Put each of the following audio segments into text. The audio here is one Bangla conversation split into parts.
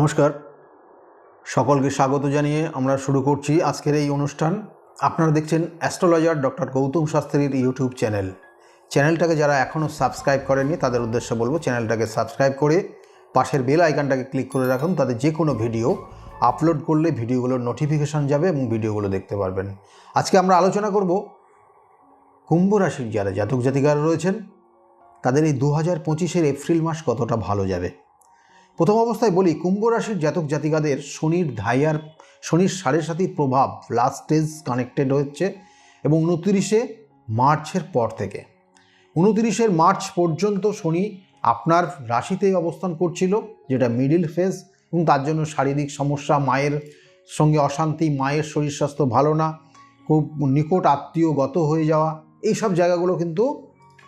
নমস্কার। সকলকে স্বাগত জানিয়ে আমরা শুরু করছি আজকের এই অনুষ্ঠান। আপনারা দেখছেন অ্যাস্ট্রোলজার ডক্টর গৌতম শাস্ত্রীর ইউটিউব চ্যানেল। চ্যানেলটাকে যারা এখনও সাবস্ক্রাইব করেনি তাদের উদ্দেশ্যে বলব চ্যানেলটাকে সাবস্ক্রাইব করে পাশের বেল আইকনটাকে ক্লিক করে রাখুন, তাতে যে কোনো ভিডিও আপলোড করলে ভিডিওগুলোর নোটিফিকেশান যাবে এবং ভিডিওগুলো দেখতে পারবেন। আজকে আমরা আলোচনা করব কুম্ভ রাশির যারা জাতক জাতিকারা রয়েছেন, তাদের এই দু হাজার পঁচিশের এপ্রিল মাস কতটা ভালো যাবে? প্রথম অবস্থায় বলি, কুম্ভ রাশির জাতক জাতিকাদের শনির ধাইয়ার, শনির সাড়ে সাতির প্রভাব লাস্ট স্টেজ কানেক্টেড হচ্ছে এবং উনতিরিশে মার্চের পর থেকে। উনতিরিশের মার্চ পর্যন্ত শনি আপনার রাশিতেই অবস্থান করছিল, যেটা মিডিল ফেজ এবং তার জন্য শারীরিক সমস্যা, মায়ের সঙ্গে অশান্তি, মায়ের শরীর স্বাস্থ্য ভালো না, খুব নিকট আত্মীয় গত হয়ে যাওয়া, এইসব জায়গাগুলো কিন্তু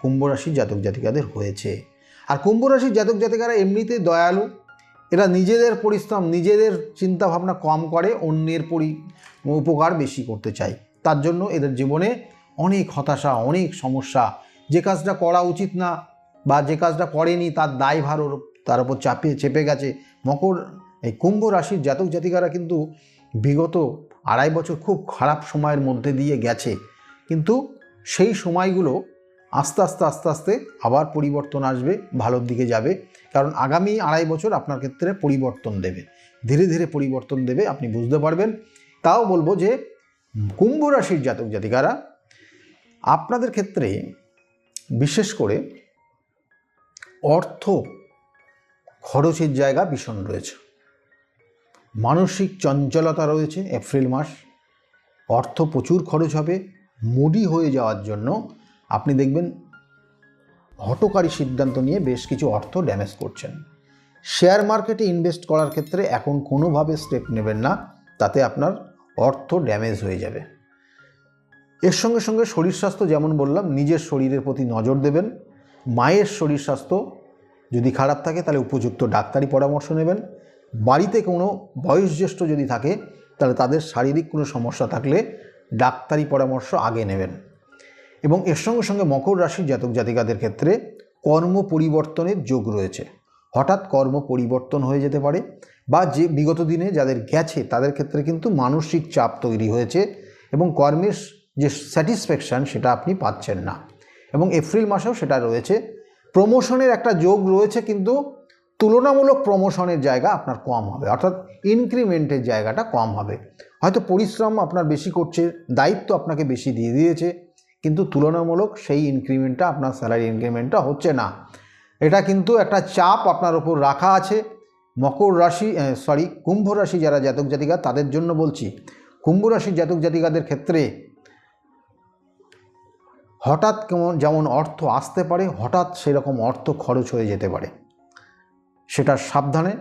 কুম্ভ রাশির জাতক জাতিকাদের হয়েছে। আর কুম্ভ রাশির জাতক জাতিকারা এমনিতে দয়ালু এরা নিজেদের পরিশ্রম, নিজেদের চিন্তাভাবনা কম করে, অন্যের পরি, উপকার বেশি করতে চায়। তার জন্য এদের জীবনে অনেক হতাশা, অনেক সমস্যা। যে কাজটা করা উচিত না বা যে কাজটা করেনি তার দায়ভার ওর, তার উপর চাপিয়ে চেপে গেছে। মকর, এই কুম্ভ রাশির জাতক জাতিকারা কিন্তু বিগত আড়াই বছর খুব খারাপ সময়ের মধ্যে দিয়ে গেছে। কিন্তু সেই সময়গুলো আস্তে আস্তে আস্তে আস্তে আবার পরিবর্তন আসবে, ভালোর দিকে যাবে। কারণ আগামী আড়াই বছর আপনার ক্ষেত্রে পরিবর্তন দেবে। ধীরে ধীরে পরিবর্তন দেবে, আপনি বুঝতে পারবেন। তাও বলব যে, কুম্ভ রাশির জাতক জাতিকারা, আপনাদের ক্ষেত্রে বিশেষ করে অর্থ খরচের জায়গা ভীষণ রয়েছে। মানসিক চঞ্চলতা রয়েছে এপ্রিল মাস। অর্থ প্রচুর খরচ হবে। মুডি হয়ে যাওয়ার জন্য আপনি দেখবেন হটকারী সিদ্ধান্ত নিয়ে বেশ কিছু অর্থ ড্যামেজ করছেন। শেয়ার মার্কেটে ইনভেস্ট করার ক্ষেত্রে এখন কোনোভাবে স্টেপ নেবেন না, তাতে আপনার অর্থ ড্যামেজ হয়ে যাবে। এর সঙ্গে সঙ্গে শরীর স্বাস্থ্য যেমন বললাম, নিজের শরীরের প্রতি নজর দেবেন। মায়ের শরীর স্বাস্থ্য যদি খারাপ থাকে, তাহলে উপযুক্ত ডাক্তারি পরামর্শ নেবেন। বাড়িতে কোনো বয়োজ্যেষ্ঠ যদি থাকে, তাহলে তাদের শারীরিক কোনো সমস্যা থাকলে ডাক্তারি পরামর্শ আগে নেবেন। এবং এর সঙ্গে সঙ্গে মকর রাশির জাতক জাতিকাদের ক্ষেত্রে কর্ম পরিবর্তনের যোগ রয়েছে। হঠাৎ কর্ম পরিবর্তন হয়ে যেতে পারে বা যে বিগত দিনে যাদের গেছে তাদের ক্ষেত্রে কিন্তু মানসিক চাপ তৈরি হয়েছে এবং কর্মের যে স্যাটিসফ্যাকশান সেটা আপনি পাচ্ছেন না। এবং এপ্রিল মাসেও সেটা রয়েছে। প্রমোশনের একটা যোগ রয়েছে কিন্তু তুলনামূলক প্রমোশনের জায়গা আপনার কম হবে। অর্থাৎ ইনক্রিমেন্টের জায়গাটা কম হবে। হয়তো পরিশ্রম আপনার বেশি করছে, দায়িত্ব আপনাকে বেশি দিয়ে দিয়েছে। কিন্তু তুলনামূলক সেই ইনক্রিমেন্টটা আপনার স্যালারি ইনক্রিমেন্টটা হচ্ছে না। এটা কিন্তু একটা চাপ আপনার ওপর রাখা আছে। মকর রাশি সরি কুম্ভ রাশি যারা জাতক জাতিকা, তাদের জন্য বলছি, কুম্ভ রাশির জাতক জাতিকাদের ক্ষেত্রে হঠাৎ কেমন যেমন অর্থ আসতে পারে, হঠাৎ সেরকম অর্থ খরচ হয়ে যেতে পারে। সেটা সাবধানে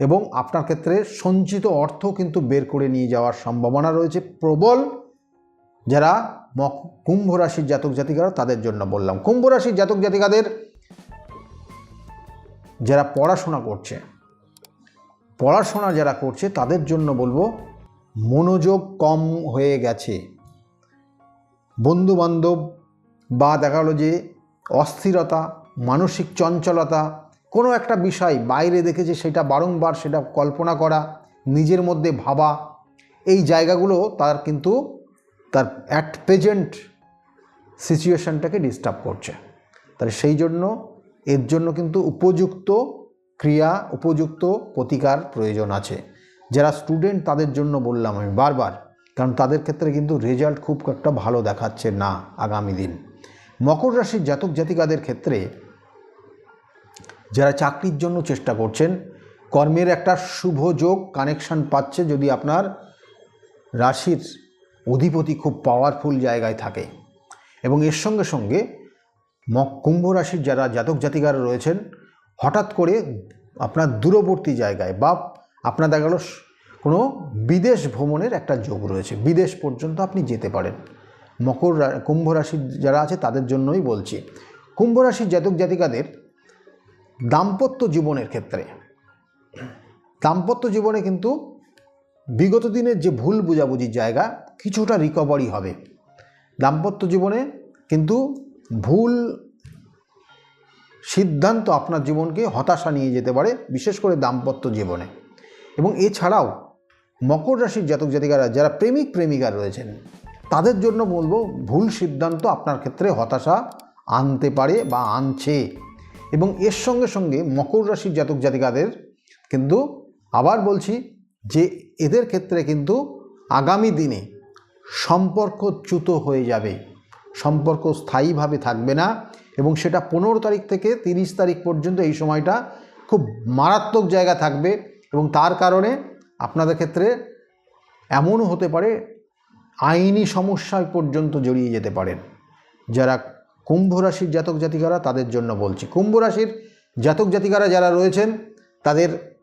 এবং আপনার ক্ষেত্রে সঞ্চিত অর্থ কিন্তু বের করে নিয়ে যাওয়ার সম্ভাবনা রয়েছে। প্রবল যারা কুম্ভ রাশির জাতক জাতিকারা তাদের জন্য বললাম। কুম্ভ রাশির জাতক জাতিকাদের যারা পড়াশোনা করছে, পড়াশোনা যারা করছে তাদের জন্য বলব, মনোযোগ কম হয়ে গেছে। বন্ধুবান্ধব বা দেখা গেলো যে অস্থিরতা, মানসিক চঞ্চলতা, কোনো একটা বিষয় বাইরে দেখেছে সেটা বারংবার সেটা কল্পনা করা, নিজের মধ্যে ভাবা, এই জায়গাগুলো তার কিন্তু তার অ্যাট প্রেজেন্ট সিচুয়েশানটাকে ডিস্টার্ব করছে। তাহলে সেই জন্য, এর জন্য কিন্তু উপযুক্ত ক্রিয়া, উপযুক্ত প্রতিকার প্রয়োজন আছে। যারা স্টুডেন্ট তাদের জন্য বললাম আমি বারবার, কারণ তাদের ক্ষেত্রে কিন্তু রেজাল্ট খুব একটা ভালো দেখাচ্ছে না আগামী দিন। মকর রাশির জাতক জাতিকাদের ক্ষেত্রে যারা চাকরির জন্য চেষ্টা করছেন, কর্মের একটা শুভ যোগ কানেকশান পাচ্ছে যদি আপনার রাশির অধিপতি খুব পাওয়ারফুল জায়গায় থাকে। এবং এর সঙ্গে সঙ্গে মক, কুম্ভ রাশির যারা জাতক জাতিকারা রয়েছেন, হঠাৎ করে আপনার দূরবর্তী জায়গায় বা আপনার দেখা গেল কোনো বিদেশ ভ্রমণের একটা যোগ রয়েছে, বিদেশ পর্যন্ত আপনি যেতে পারেন। মকর কুম্ভ রাশির যারা আছে তাদের জন্যই বলছি। কুম্ভ রাশির জাতক জাতিকাদের দাম্পত্য জীবনের ক্ষেত্রে, দাম্পত্য জীবনে কিন্তু বিগত দিনের যে ভুল বুঝাবুঝির জায়গা কিছুটা রিকভারি হবে। দাম্পত্য জীবনে কিন্তু ভুল সিদ্ধান্ত আপনার জীবনকে হতাশা নিয়ে যেতে পারে, বিশেষ করে দাম্পত্য জীবনে। এবং এছাড়াও মকর রাশির জাতক জাতিকারা, যারা প্রেমিক প্রেমিকা রয়েছেন, তাদের জন্য বলব ভুল সিদ্ধান্ত আপনার ক্ষেত্রে হতাশা আনতে পারে বা আনছে। এবং এর সঙ্গে সঙ্গে মকর রাশির জাতক জাতিকাদের কিন্তু আবার বলছি যে এদের ক্ষেত্রে কিন্তু আগামী দিনে সম্পর্ক চ্যুত হয়ে যাবে। সম্পর্ক স্থায়ীভাবে থাকবে না এবং সেটা পনেরো তারিখ থেকে তিরিশ তারিখ পর্যন্ত এই সময়টা খুব মারাত্মক জায়গা থাকবে এবং তার কারণে আপনাদের ক্ষেত্রে এমনও হতে পারে আইনি সমস্যায় পর্যন্ত জড়িয়ে যেতে পারেন যারা কুম্ভ রাশির জাতক জাতিকারা তাদের জন্য বলছি। কুম্ভ রাশির জাতক জাতিকারা যারা রয়েছেন, তাদের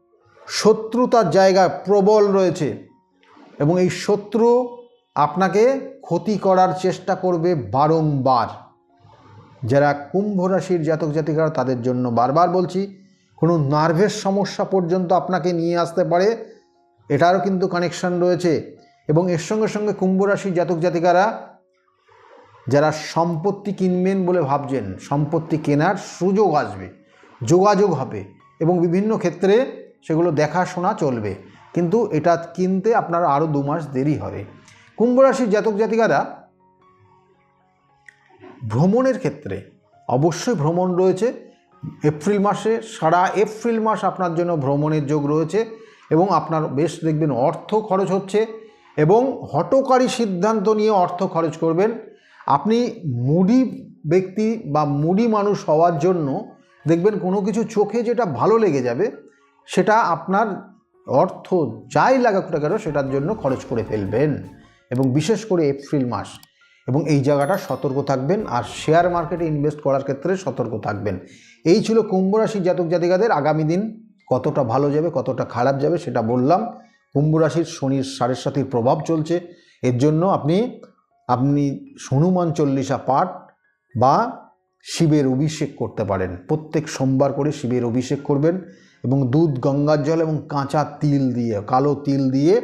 শত্রুতার জায়গা প্রবল রয়েছে এবং এই শত্রু আপনাকে ক্ষতি করার চেষ্টা করবে বারংবার। যারা কুম্ভ রাশির জাতক জাতিকারা, তাদের জন্য বারবার বলছি, কোনো নার্ভের সমস্যা পর্যন্ত আপনাকে নিয়ে আসতে পারে। এটারও কিন্তু কানেকশন রয়েছে। এবং এর সঙ্গে সঙ্গে কুম্ভ রাশির জাতক জাতিকারা, যারা সম্পত্তি কিনবেন বলে ভাবছেন, সম্পত্তি কেনার সুযোগ আসবে, যোগাযোগ হবে এবং বিভিন্ন ক্ষেত্রে সেগুলো দেখাশোনা চলবে। কিন্তু এটা কিনতে আপনার আরও দু মাস দেরি হবে। কুম্ভ রাশির জাতক জাতিকারা ভ্রমণের ক্ষেত্রে অবশ্যই ভ্রমণ রয়েছে। এপ্রিল মাসে, সারা এপ্রিল মাস আপনার জন্য ভ্রমণের যোগ রয়েছে এবং আপনার বেশ দেখবেন অর্থ খরচ হচ্ছে এবং হটকারী সিদ্ধান্ত নিয়ে অর্থ খরচ করবেন। আপনি মুডি ব্যক্তি বা মুডি মানুষ হওয়ার জন্য দেখবেন কোনো কিছু চোখে যেটা ভালো লেগে যাবে, সেটা আপনার অর্থ যাই লাগাক না কেন সেটার জন্য খরচ করে ফেলবেন। এবং বিশেষ করে এপ্রিল মাস। এবং এই জায়গাটা সতর্ক থাকবেন আর শেয়ার মার্কেটে ইনভেস্ট করার ক্ষেত্রে সতর্ক থাকবেন। এই ছিল কুম্ভ রাশির জাতক জাতিকাদের আগামী দিন। কতটা ভালো যাবে, কতটা খারাপ যাবে সেটা বললাম। কুম্ভ রাশির শনির সাড়ে সাতির প্রভাব চলছে। এর জন্য আপনি আপনি হনুমান চল্লিশা পাঠ বা শিবের অভিষেক করতে পারেন। প্রত্যেক সোমবার করে শিবের অভিষেক করবেন এবং দুধ, গঙ্গার জল এবং কাঁচা তিল দিয়ে, কালো তিল দিয়ে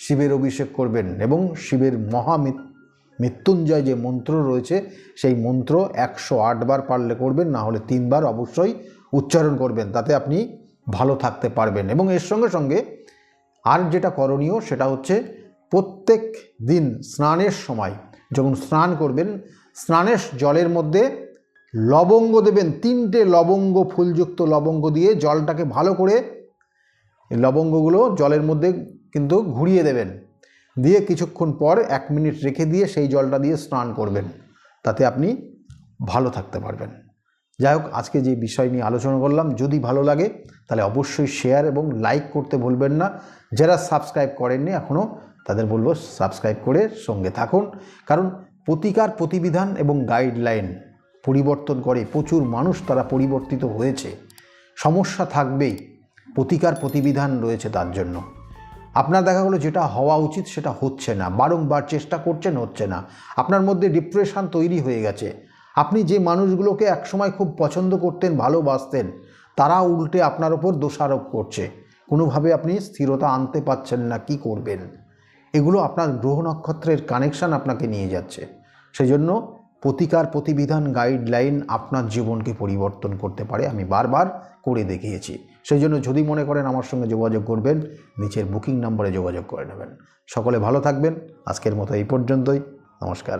শিবের অভিষেক করবেন এবং শিবের মহা মৃত্যুঞ্জয় যে মন্ত্র রয়েছে, সেই মন্ত্র একশো আটবার পারলে করবেন, না হলে তিনবার অবশ্যই উচ্চারণ করবেন, তাতে আপনি ভালো থাকতে পারবেন। এবং এর সঙ্গে সঙ্গে আর যেটা করণীয়, সেটা হচ্ছে প্রত্যেক দিন স্নানের সময় যখন স্নান করবেন, স্নানের জলের মধ্যে লবঙ্গ দেবেন, তিনটে লবঙ্গ, ফুলযুক্ত লবঙ্গ দিয়ে জলটাকে ভালো করে লবঙ্গগুলো জলের মধ্যে কিন্তু ঘুরিয়ে দেবেন। দিয়ে কিছুক্ষণ পর এক মিনিট রেখে দিয়ে সেই জলটা দিয়ে স্নান করবেন। তাতে আপনি ভালো থাকতে পারবেন। যাই হোক, আজকে যে বিষয় নিয়ে আলোচনা করলাম, যদি ভালো লাগে, তাহলে অবশ্যই শেয়ার এবং লাইক করতে ভুলবেন না। যারা সাবস্ক্রাইব করেননি এখনও, তাদের বলব সাবস্ক্রাইব করে সঙ্গে থাকুন। কারণ প্রতিকার প্রতিবিধান এবং গাইডলাইন পরিবর্তন করে প্রচুর মানুষ তারা পরিবর্তিত হয়েছে। সমস্যা থাকবেই। প্রতিকার প্রতিবিধান রয়েছে তার জন্য। আপনার দেখা গেলো যেটা হওয়া উচিত সেটা হচ্ছে না। বারংবার চেষ্টা করছেন, হচ্ছে না। আপনার মধ্যে ডিপ্রেশন তৈরি হয়ে গেছে। আপনি যে মানুষগুলোকে একসময় খুব পছন্দ করতেন, ভালোবাসতেন, তারা উল্টে আপনার ওপর দোষারোপ করছে। কোনোভাবে আপনি স্থিরতা আনতে পারছেন না, কি করবেন? এগুলো আপনার গ্রহ নক্ষত্রের কানেকশান আপনাকে নিয়ে যাচ্ছে। সেই জন্য প্রতিকার প্রতিবিধান গাইডলাইন আপনার জীবনকে পরিবর্তন করতে পারে, আমি বারবার করে দেখিয়েছি। সেই জন্য যদি মনে করেন আমার সঙ্গে যোগাযোগ করবেন, নিচের বুকিং নম্বরে যোগাযোগ করে নেবেন। সকলে ভালো থাকবেন। আজকের মতো এই পর্যন্তই। নমস্কার।